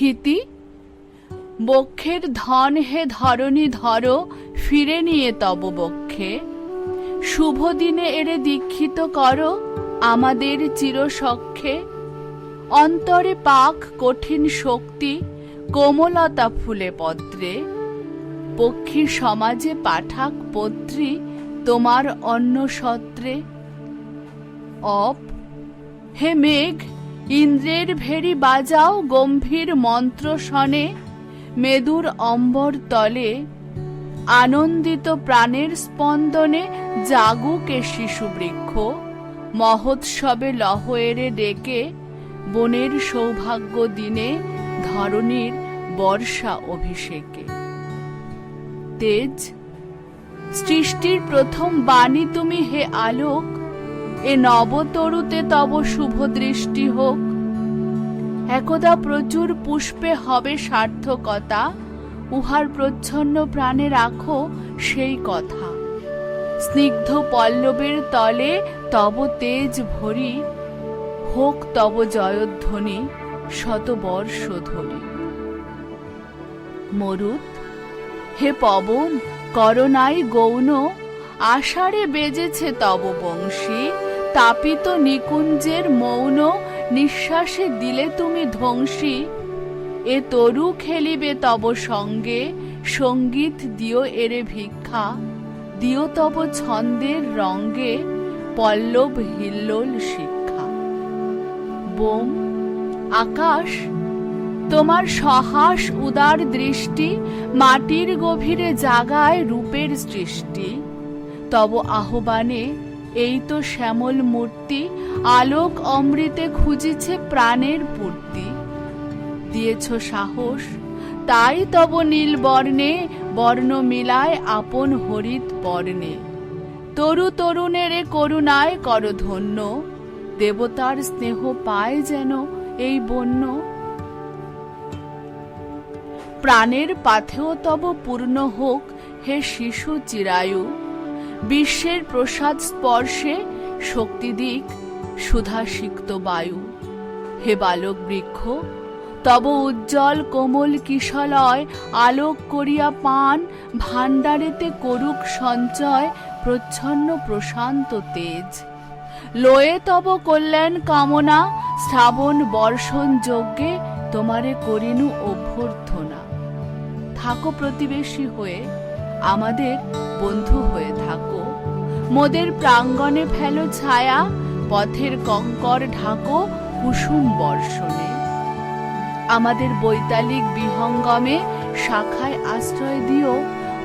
ক্ষিতি বক্ষের ধন হে ধরণী ধর, ফিরে নিয়ে তব বক্ষে। শুভ দিনে এরে দীক্ষিত করো আমাদের চিরসখ্যে অন্তরে পাক কঠিন শক্তি, কোমলতা ফুলে পত্রে পক্ষী সমাজে পাঠাক পত্রী তোমার অন্ন সত্রে। অপ, হে মেঘ ইন্দ্রের ভেরি বাজাও গম্ভীর মন্ত্র শনে, মেদুর অম্বর তলে, আনন্দিত প্রাণের স্পন্দনে জাগুকে শিশু বৃক্ষ মহোৎসবে লহয়েরে ডেকে, বনের সৌভাগ্য দিনে ধরণীর বর্ষা অভিষেকে। তেজ, সৃষ্টির প্রথম বাণী তুমি হে আলোক, এ নবতরুতে তব শুভ দৃষ্টি হোক একদা প্রচুর পুষ্পে হবে সার্থকতা, উহার প্রচ্ছন্ন প্রাণে রাখো সেই কথা। স্নিগ্ধ পল্লবের তলে তব তেজ ভরি, হোক তব জয়ধ্বনি, শতবর্ষ ধরি। মরুত হে পবন, করোনাই গৌণ, আষাঢ়ে বেজেছে তব বংশী, তাপিত নিকুঞ্জের মৌন নিঃশ্বাসে দিলে তুমি ধ্বংসী। এ তরু খেলিবে তব সঙ্গে, সংগীত দিও এরে ভিক্ষা। দিও তব ছন্দের রঙ্গে, পল্লব হিল্লোল শিক্ষা। বোম, আকাশ, তোমার সহাস উদার দৃষ্টি, মাটির গভীরে জাগায় রূপের সৃষ্টি। তব আহ্বানে এই তো শ্যামল মূর্তি, আলোক অমৃতে খুঁজিছে প্রাণের পূর্তি। দিয়েছ সাহস, তাই তব নীল বর্ণে, বর্ণ মিলায় আপন হরিত বর্ণে। তরু তরুণের করুণায় কর ধন্য, দেবতার স্নেহ পায় যেন এই বন্য। প্রাণের পাথেও তব পূর্ণ হোক হে শিশু চিরায়ু বিশ্বের প্রসাদ স্পর্শে শক্তি দিক সুধা সিক্ত বায়ু। হে বালক বৃক্ষ তব উজ্জ্বল কোমল কিশলয় আলোক করিয়া পান, ভাণ্ডারেতে করুক সঞ্চয় প্রচ্ছন্ন প্রশান্ত তেজ। লয়ে তব কল্যাণ কামনা, শ্রাবণ বর্ষণ যজ্ঞে তোমারে করিনু অভ্যর্থনা। থাকো প্রতিবেশী হয়ে আমাদের বন্ধু হয়ে থাকো। মোদের প্রাঙ্গণে ফেলো ছায়া, পথের কঙ্কর ঢাকো কুসুম বর্ষণে। আমাদের বৈতালিক বিহঙ্গমে শাখায় আশ্রয় দিও,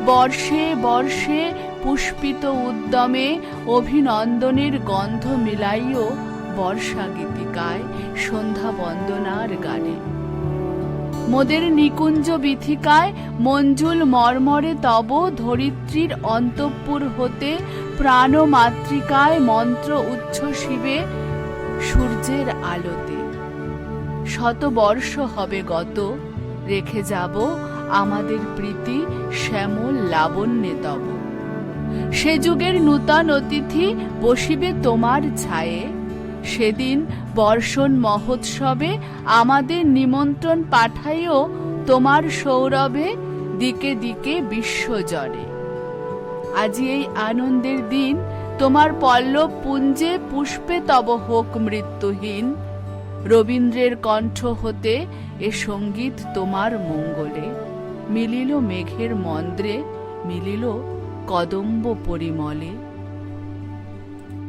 বর্ষে বর্ষে পুষ্পিত উদ্যমে অভিনন্দনের গন্ধ মিলাইও বর্ষা গীতিকায় সন্ধ্যা বন্দনার গানে। মোদের নিকুঞ্জ বিথিকায় মঞ্জুল মর্মরে তব ধরিত্রীর অন্তঃপুর হতে প্রাণ মাতৃকায় মন্ত্র উচ্ছ্বসিবে সূর্যের আলোতে। শত বর্ষ হবে গত, রেখে যাব আমাদের প্রীতি শ্যামল লাবণ্যে তব। সে যুগের নূতন অতিথি বসিবে তোমার ছায়ে। সেদিন বর্ষণ মহোৎসবে আমাদের নিমন্ত্রণ পাঠাইও তোমার সৌরভে দিকে দিকে বিশ্বজরে আজি এই আনন্দের দিন তোমার পল্লব পুঞ্জে পুষ্পে তব হোক মৃত্যুহীন। রবীন্দ্রের কণ্ঠ হতে এ সংগীত তোমার মঙ্গলে। মিলিল মেঘের মন্দ্রে মিলিল কদম্ব পরিমলে।